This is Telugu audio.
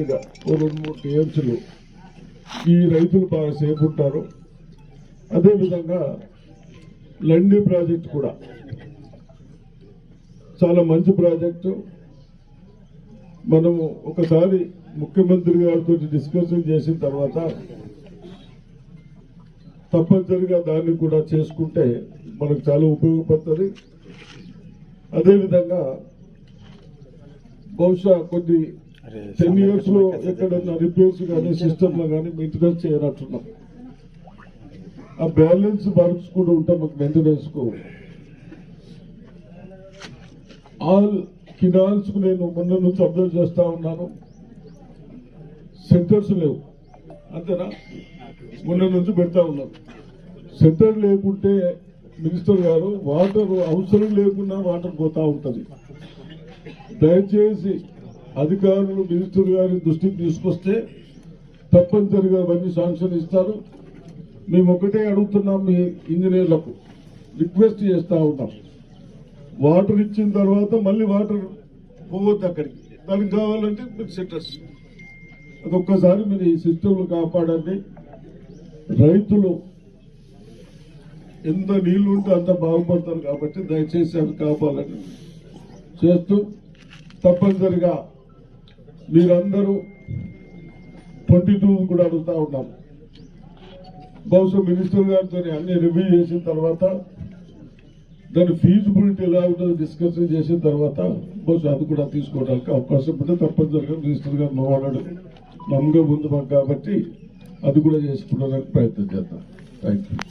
రెండు మూడు టీఎంసీలు ఈ రైతులు బాగా సేఫ్ ఉంటారు. అదేవిధంగా లండి ప్రాజెక్ట్ కూడా. చాలా మంచి ప్రాజెక్టు. మనము ఒకసారి ముఖ్యమంత్రి గారితో డిస్కషన్ చేసిన తర్వాత తప్పనిసరిగా దాన్ని కూడా చేసుకుంటే మనకు చాలా ఉపయోగపడుతుంది. అదేవిధంగా బహుశా కొన్ని టెన్ ఇయర్స్లో ఎక్కడన్నా రిపేర్స్ కానీ సిస్టమ్లో కానీ మెయింటెనెన్స్ చేయనట్టున్నాం. ఆ బ్యాలెన్స్ వర్క్స్ కూడా ఉంటాం మాకు మెయింటెనెన్స్కు. ఆల్ కినాల్స్కు నేను మొన్న నుంచి అబ్జర్వ్ చేస్తా ఉన్నాను. సెంటర్స్ లేవు. అంతేనా? మొన్న నుంచి పెడతా ఉన్నాను. సెంటర్ లేకుంటే మినిస్టర్ గారు వాటర్ అవసరం లేకుండా వాటర్ పోతా ఉంటది. దయచేసి అధికారులు మినిస్టర్ గారి దృష్టికి తీసుకొస్తే తప్పనిసరిగా అవన్నీ శాంక్షన్ ఇస్తారు. మేము ఒకటే అడుగుతున్నాం మీ ఇంజనీర్లకు. రిక్వెస్ట్ చేస్తూ ఉన్నాం. వాటర్ ఇచ్చిన తర్వాత మళ్ళీ వాటర్ పోవద్దు అక్కడికి. దానికి కావాలంటే మీకు సెటర్స్. అదొక్కసారి మీరు ఈ సిస్టమ్లు కాపాడండి. రైతులు ఎంత నీళ్ళు ఉంటే అంత బాగుపడతారు కాబట్టి దయచేసి అవి కాపాడాలని చేస్తూ తప్పనిసరిగా మీరందరూ ట్వంటీ టూ కూడా అడుగుతా ఉన్నాం. బహుశా మినిస్టర్ గారితో అన్ని రివ్యూ చేసిన తర్వాత దాని ఫీజిబిలిటీ ఎలా ఉంటుందో డిస్కషన్ చేసిన తర్వాత బహుశా అది కూడా తీసుకోవడానికి అవకాశం ఉంటే తప్పనిసరిగా మినిస్టర్ గారు నోవాడు నమ్మకం ఉంది మాకు కాబట్టి అది కూడా చేసుకోవడానికి ప్రయత్నం చేద్దాం. Thank you